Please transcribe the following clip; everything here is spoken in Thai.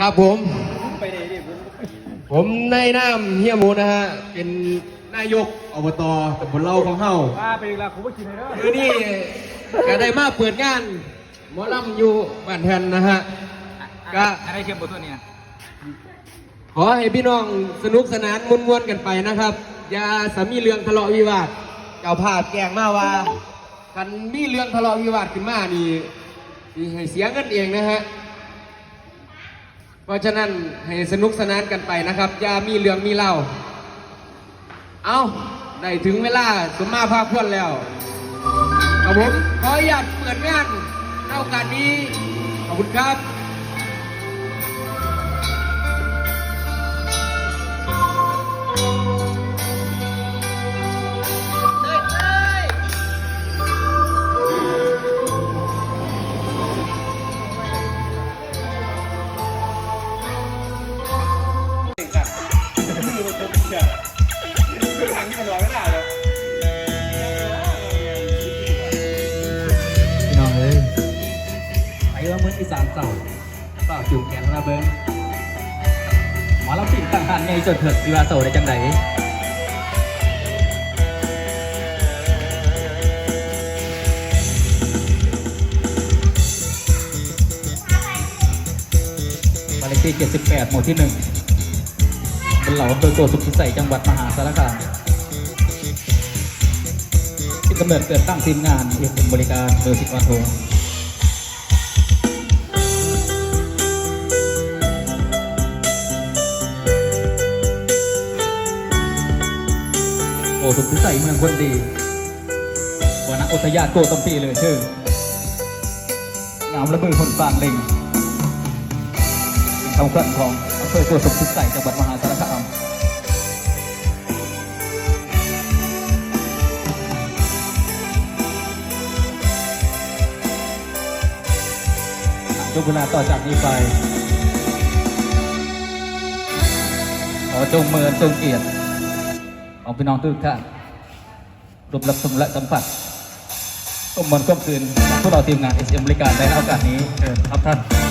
ครับผมผมในายน้ำเฮียหมูนะฮะ เป็นนายกอบตตำบลเราของเฮาว่าไปอีกแล้วผมก็กินเลยเด้อคือนี่ก็ได้มาเปิดงานหมอลำอยู่บ้านแทนนะฮะ ก็ อะไรเข้มบนตัวเนี่ยขอให้พี่น้องสนุกสนานมวนๆกันไปนะครับ อย่าสามีเรื่องทะเลาะวิวาทเจ้าภาพแกล้งมาว่ากันมีเรื่องทะเลาะวิวาทขึ้นมานี่สิให้เสียเงินเองนะฮะ เพราะฉะนั้นให้สนุกสนานกันไปนะครับอย่ามีเรื่องมีเล่า เอาได้ถึงเวลาสมมาภาคพวนแล้วครับผมขออนุญาตเปิดงานในโอกาสนี้ขอบคุณครับ พี่น้องเอ้ยไอ้ว่ามึงอีสานเศร้าเปล่าจุ่มแขนมาเบิ้งหมอลำปิ่นต่างหันไงจนเถิดสิว่าเศร้าได้จังไดบ้านเลขที่78 หมู่ที่ 1 เป็นเหล่าอำเภอโกสุมพิสัยจังหวัดมหาสารคามที่กำเนิดเกิดตั้งทีมงานเรียนบริการโดยสิบวันโทโอ้สุขพิสัยเมืองคนดีวรรณอุทยานโกตัมปีเลยชื่องามระเบิดคนฟางเล็งคำขวัญของำเภอโกสุมพิสัยจังหวัดมหาสารคามจงกุณาต่อจากนี้ไป ขอจงเมินจงเกียรติของพี่น้องทุกท่านรวมรับชมและสัมผัสก้มมันก้มคืนพวกเราทีมงานเอสเอ็มบริการในโอกาสนี้เชิญครับท่าน